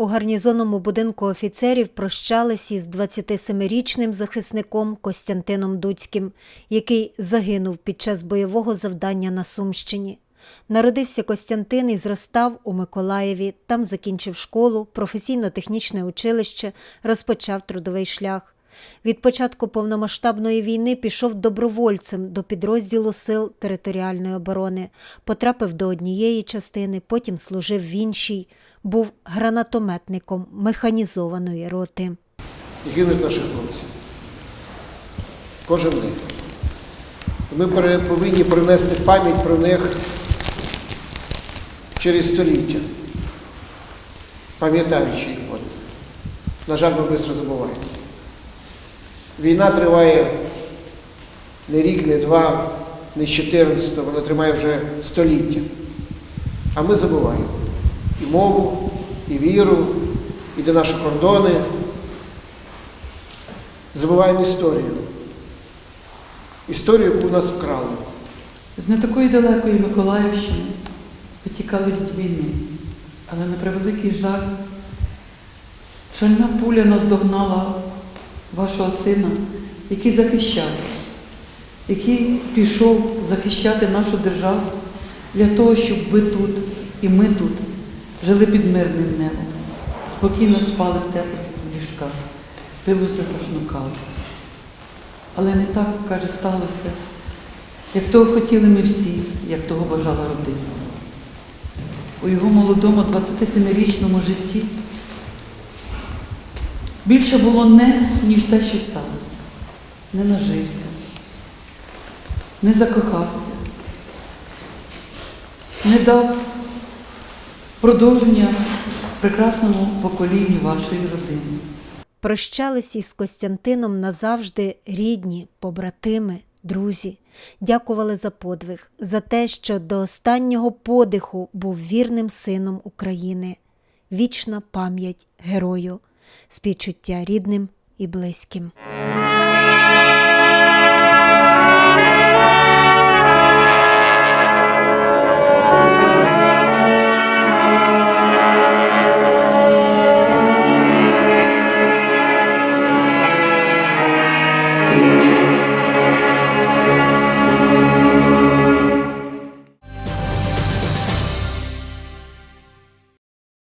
У гарнізонному будинку офіцерів прощались із 27-річним захисником Костянтином Дуцьким, який загинув під час бойового завдання на Сумщині. Народився Костянтин і зростав у Миколаєві. Там закінчив школу, професійно-технічне училище, розпочав трудовий шлях. Від початку повномасштабної війни пішов добровольцем до підрозділу сил територіальної оборони, потрапив до однієї частини, потім служив в іншій, був гранатометником механізованої роти. гинуть наші хлопці. Кожен день. Ми повинні принести пам'ять про них через століття, пам'ятаючи їх. На жаль, ми швидко забуваємо. Війна триває не рік, не два, не з 14, вона триває вже століття. А ми забуваємо і мову, і віру, і де наші кордони. Забуваємо історію. Історію, яку нас вкрали. З не такої далекої Миколаївщини витікали від війни, але на превеликий жаль, шальна пуля наздогнала вашого сина, який захищав, який пішов захищати нашу державу для того, щоб ви тут і ми тут жили під мирним небом, спокійно спали в теплих ліжках, пили запашну каву. Але не так, каже, сталося, як того хотіли ми всі, як того бажала родина. У його молодому 27-річному житті більше було не, ніж те, що сталося. Не нажився, не закохався, не дав продовження прекрасному поколінню вашої родини. Прощались із Костянтином назавжди рідні, побратими, друзі. Дякували за подвиг, за те, що до останнього подиху був вірним сином України. Вічна пам'ять герою, співчуття рідним і близьким.